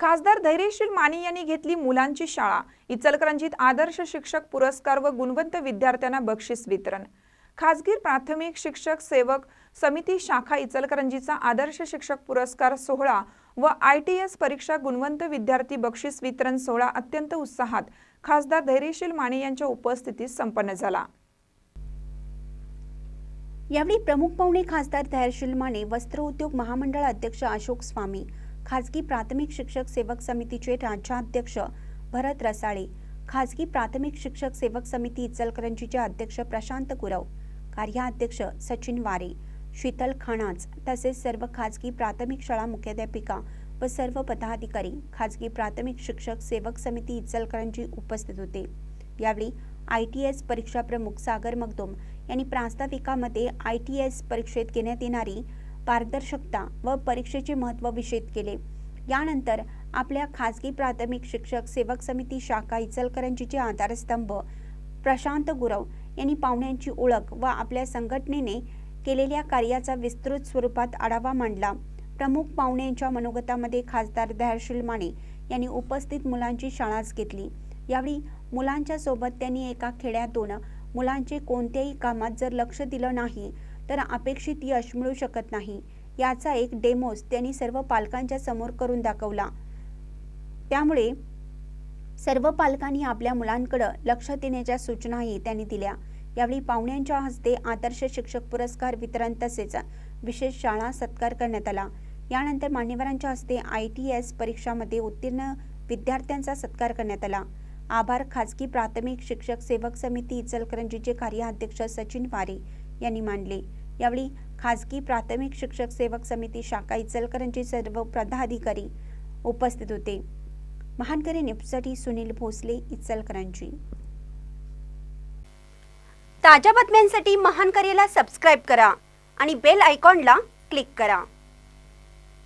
खासदार धैर्यशील माने यांनी घेतली मुलांची शाळा. इचलकरंजीत आदर्श शिक्षक पुरस्कार व गुणवंत विद्यार्थ्यांना बक्षीस वितरण. खासगी प्राथमिक शिक्षक सेवक समिती शाखा इचलकरंजीचा आदर्श शिक्षक पुरस्कार सोहळा व आय टी एस परीक्षा गुणवंत विद्यार्थी बक्षीस वितरण सोहळा अत्यंत उत्साहात खासदार धैर्यशील माने यांच्या उपस्थितीत संपन्न झाला. यावेळी प्रमुख पाहुणे खासदार धैर्यशील माने वस्त्र उद्योग महामंडळ अध्यक्ष अशोक स्वामी खाजगी प्राथमिक शिक्षक सेवक समितीचे राज्याध्यक्ष भरत रसाळे खाजगी प्राथमिक शिक्षक सेवक समिती इचलकरंजीचे अध्यक्ष प्रशांत गुरव कार्याध्यक्ष सचिन वारे शीतल खाणाच तसेच सर्व खाजगी प्राथमिक शाळा मुख्याध्यापिका व सर्व पदाधिकारी खाजगी प्राथमिक शिक्षक सेवक समिती इचलकरंजी उपस्थित होते. यावेळी आय टी एस परीक्षा प्रमुख सागर मगदुम यांनी प्रास्ताविकामध्ये आय टी एस परीक्षेत घेण्यात येणारी पारदर्शकता व परीक्षेचे महत्त्व विषित केले. यानंतर आपल्या खाजगी प्राथमिक शिक्षक सेवक समिती शाखा इचलकरंजीचे आधारस्तंभ प्रशांत गुरव यांनी पाहुण्यांची ओळख व आपल्या संघटनेने केलेल्या कार्याचा विस्तृत स्वरूपात आढावा मांडला. प्रमुख पाहुण्यांच्या मनोगतामध्ये खासदार धैर्यशील माने यांनी उपस्थित मुलांची शाळाच घेतली. यावेळी मुलांच्या सोबत त्यांनी एका खेड्यातून मुलांचे कोणत्याही कामात जर लक्ष दिलं नाही तर अपेक्षित यश मिळू शकत नाही. याचा एक डेमोस त्यांनी सर्व पालकांच्या समोर करून दाखवला. त्यामुळे सर्व पालकांनी आपल्या मुलांकडं लक्ष देण्याच्या सूचनाही त्यांनी दिल्या. यावेळी पाहुण्यांच्या हस्ते आदर्श शिक्षक पुरस्कार वितरण तसेच विशेष शाळा सत्कार करण्यात आला. यानंतर मान्यवरांच्या हस्ते आय टी एस परीक्षामध्ये उत्तीर्ण विद्यार्थ्यांचा सत्कार करण्यात आला. आभार खाजगी प्राथमिक शिक्षक सेवक समिती इचलकरंजीचे कार्याध्यक्ष सचिन वारे यांनी मानले. यावेळी खाजगी प्राथमिक शिक्षक सेवक समिती शाखा इचलकरंजी सर्व पदाधिकारी उपस्थित होते. महानकरी न्यूजसाठी सुनील भोसले इचलकरंजी. ताज्या बातम्यांसाठी महानकरीला सबस्क्राईब करा आणि बेल आयकॉनला क्लिक करा.